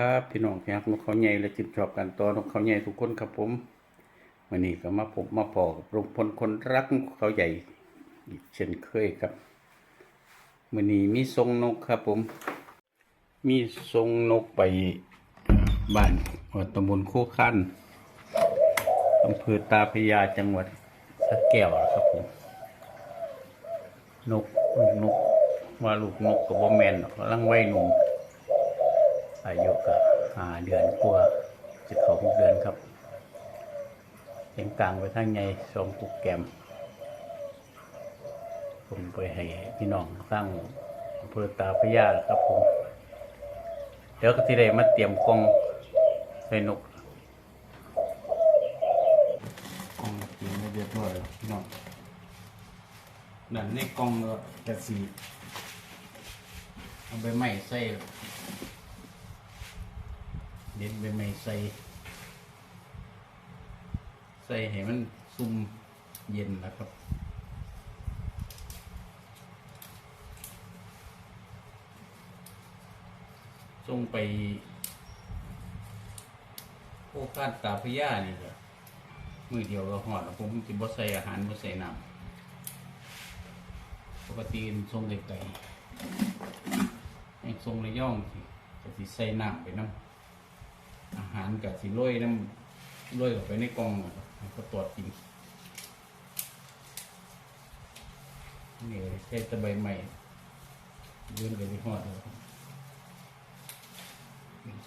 ครับพี่น้องครับนกเขาใหญ่และจิบชอบกันตัวนกเขาใหญ่ทุกคนครับผมวันนี้ก็มาพบมาพอกับลุงพลคนรักนกเขาใหญ่อีกเช่นเคยครับวันนี้มีทรงนกครับผม มีทรงนกไปบ้านตำบลโคขันอำเภอตาพยาจังหวัดสระแก้วครับผมนกลูกนกว่าลูกนกกับบ่แมนกกำลังไว้หนุ่ม อายุก็หาเดือนกว่าจะเข้าหกเดือนครับเสียงกลางไปทางไงสองปุกแกม ผมไปให้พี่น้องสร้างอำเภอตาพยาครับผม เดี๋ยวก็ที่ได้มาเตรียมกองใส่นกกองเตรียมไว้เรียบร้อยพี่น้องนั่นในกองก็กระสีเอาไปไม้ใส่ เด็ดใบไม้ใส่ ใส่ให้มันซุ่มเย็นนะครับส่งไปโอ้คาดตาพญานี่ก็มือเดียวก็หอดแล้วผมจะบ่ใส่อาหารบ่ใส่น้ำปกติส่งไกลๆให้ส่งระย่องสิก็สิใส่น้ำไปน้ำ อาหารกับสิโรยน้ำโรยออกไปในกล่องนะครับให้เขาตรวจกินนี่ใช้ตะไบใหม่ยื่นไปที่หอดเลย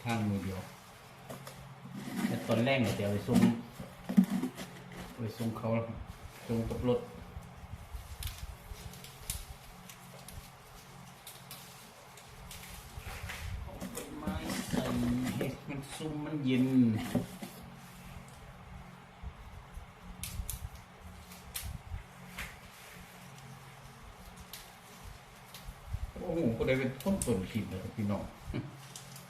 ข้างมือเดียวแต่ตอนแรกเนี่ยจะไปส่งไปส่งเขาส่งกับรถเอาใบไม้ใส่ให้มัน ซุ่มมันเย็นโอ้โหก็ได้เป็นต้นต้นผิดนะครับพี่น้อง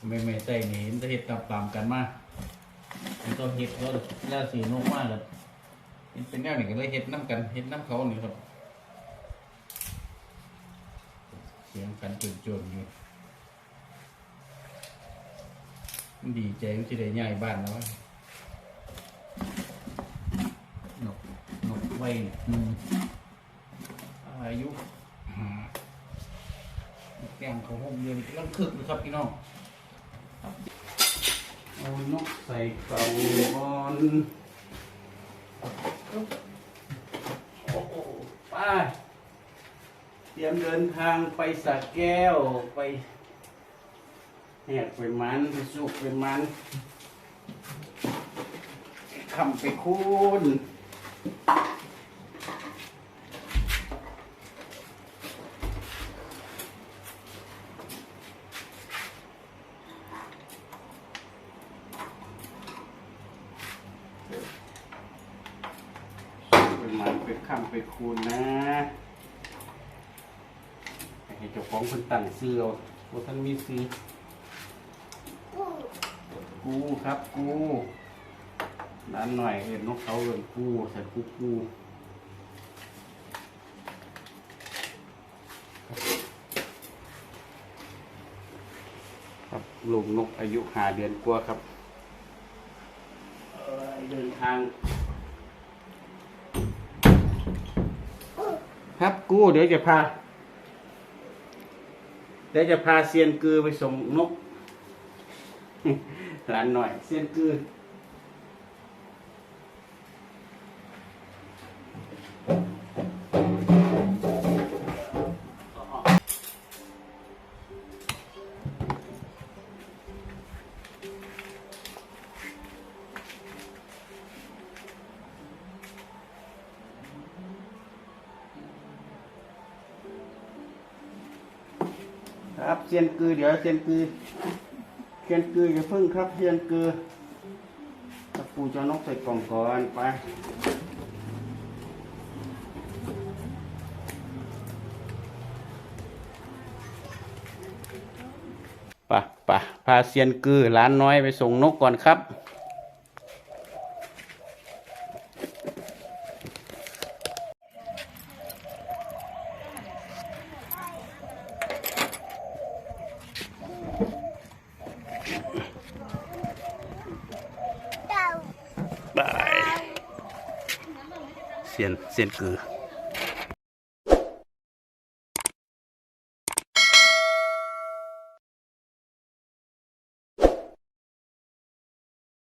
ไม่ไม่ใส่นี่เห็นจะเห็ดตามตามกันมามันก็เห็ดแล้วแล้วสีนกมากเลยเห็นเป็นแนวหนึ่งก็เลยเห็ดน้ำกันเห็ดน้ำเขานี่ครับเสียงกันจนจนๆอยู่มัน ดีใจมันจะได้ย้ายบ้านแล้ววะนกนกไว้หนึ่งอายุห้าแกงเขาหกเดือนกำลังคึกเลยครับพี่น้องเอานกใส่เก่าก่อนโอ้โหไปเตรียมเดินทางไปสระแก้วไป แหกไปมันไปสุกไปมันคำไปคูนเป็นหมันเป็นคำเป็นคูณนะให้เจ้าของคนตั้งซื้อเอาว่าท่านมีซื้อ กูครับกูด้านหน่อยเห็นนกเขาเอินกูใส่กูกูครับลูกนกอายุหาเดือนกว่าครับเอ่อเดินทาง ครับกูเดี๋ยวจะพา เดี๋ยวจะพาเซียนกือไปส่งนก หลานหน่อยเซียนกือครับเซียนกือเดี๋ยวเซียนกือ เกียนกืออย่าพึ่งครับเกียนกือตะปูจะนกใส่กล่องก่อนไปไปะปะพาเซียนกือหลานน้อยไปส่งนกก่อนครับ เสียนเสียนกือ